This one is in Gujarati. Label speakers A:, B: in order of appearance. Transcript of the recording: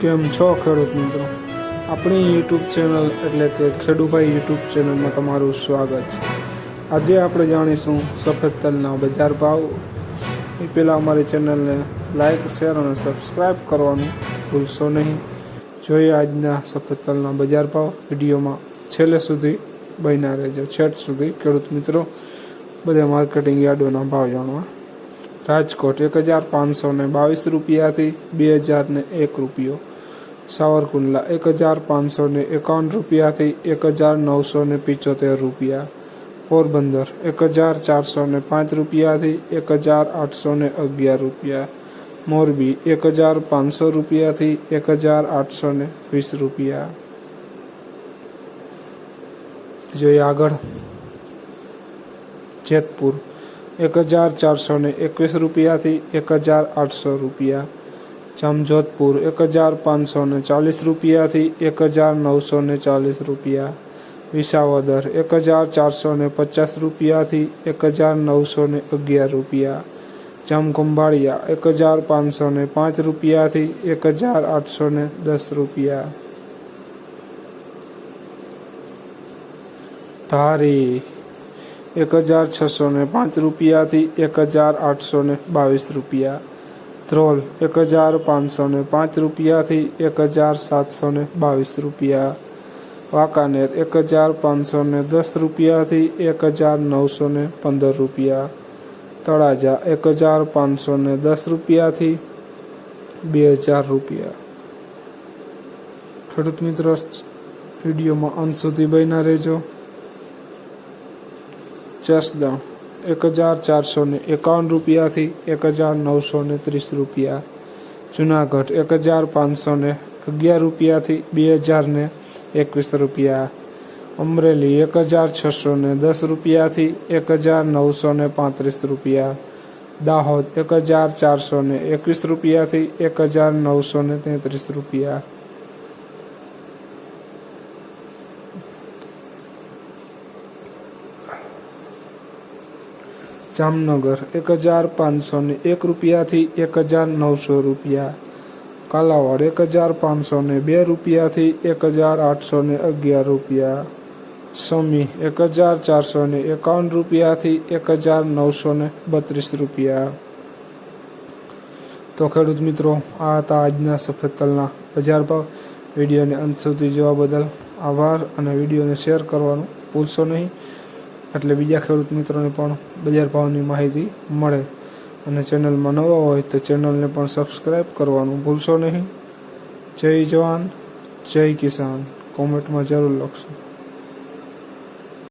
A: કેમ છો ખેડૂત મિત્રો? આપણી યુટ્યુબ ચેનલ એટલે કે ખેડૂભાઈ યુટ્યુબ ચેનલમાં તમારું સ્વાગત છે. આજે આપણે જાણીશું સફેદ તલના બજાર ભાવ. એ પહેલાં અમારી ચેનલને લાઈક, શેર અને સબસ્ક્રાઈબ કરવાનું ભૂલશો નહીં. જોઈએ આજના સફેદ તલના બજાર ભાવ. વિડીયોમાં છેલ્લે સુધી બન્યા રહેજો. છેટ સુધી ખેડૂત મિત્રો, બધા માર્કેટિંગ યાર્ડોના ભાવ જાણવા. રાજકોટ એક હજાર પાંચસો ને બાવીસ રૂપિયાથી બે હજાર ને એક રૂપિયો. સાવરકુંડલા એક હજાર પાંચસો ને એકાવન રૂપિયાથી એક હજાર નવસો ને પિચોતેર રૂપિયા. પોરબંદર એક હજાર ચારસો ને પાંચ રૂપિયાથી એક હજાર આઠસો ને અગિયાર રૂપિયા. મોરબી એક હજાર પાંચસો રૂપિયાથી એક હજાર આઠસો ને વીસ રૂપિયા. જોઈએ આગળ. જેતપુર એક હજાર ચારસો ને એકવીસ રૂપિયાથી એક હજાર આઠસો રૂપિયા. જામજોધપુર એક હજાર પાંચસો ને ચાલીસ રૂપિયાથી એક હજાર નવસો ને ચાલીસ રૂપિયા. વિસાવદર એક હજાર ચારસો ને પચાસ રૂપિયાથી એક હજાર નવસો ને અગિયાર રૂપિયા. જામખંભાળિયા એક હજાર પાંચસો ને પાંચ રૂપિયાથી એક હજાર આઠસો ને દસ રૂપિયા. ધારી એક હજાર છસો ને પાંચ રૂપિયાથી એક હજાર આઠસો ને બાવીસ રૂપિયા. ધ્રોલ એક હજાર પાંચસો ને પાંચ રૂપિયાથી એક હજાર સાતસો ને બાવીસ રૂપિયા. વાંકાનેર એક હજાર પાંચસો ને દસ રૂપિયાથી એક હજાર નવસો ને પંદર રૂપિયા. તળાજા એક હજાર પાંચસો ને દસ રૂપિયાથી બે હજાર રૂપિયા. ખેડૂત મિત્રો, વિડીયોમાં અંત સુધી બન્યા રહેજો. જસદણ એક હજાર ચારસો ને એકાવન રૂપિયાથી એક હજાર નવસો ને ત્રીસ રૂપિયા. જુનાગઢ, એક હજાર પાંચસો ને અગિયાર રૂપિયાથી બે હજાર ને એકવીસ રૂપિયા. અમરેલી, એક હજાર છસો ને દસ રૂપિયાથી એક હજાર નવસો ને પાંત્રીસ રૂપિયા. દાહોદ, એક હજાર ચારસો ને એકવીસ રૂપિયાથી એક હજાર નવસો ને તેત્રીસ રૂપિયા. જામનગર એક હજાર પાંચસો ને એક રૂપિયાથી એક હજાર નવસો રૂપિયા. કાલાવડ એક હજાર પાંચસો ને બે રૂપિયાથી એક હજાર આઠસો ને અગિયાર રૂપિયા. સમી એક હજાર ચારસો ને એકાવન રૂપિયાથી એક હજાર નવસો ને બત્રીસ રૂપિયા. તો ખેડૂત મિત્રો, આ હતા આજના સફેદ તલના બજાર ભાવ. વિડીયોને અંત સુધી જોવા બદલ આભાર અને વિડીયોને શેર કરવાનું ભૂલશો નહીં. એટલે બીજા ખેડૂત મિત્રોને પણ બજાર ભાવની માહિતી મળે. અને ચેનલમાં નવા હોય તો ચેનલને પણ સબસ્ક્રાઈબ કરવાનું ભૂલશો નહીં. જય જવાન, જય કિસાન. કોમેન્ટમાં જરૂર લખશો.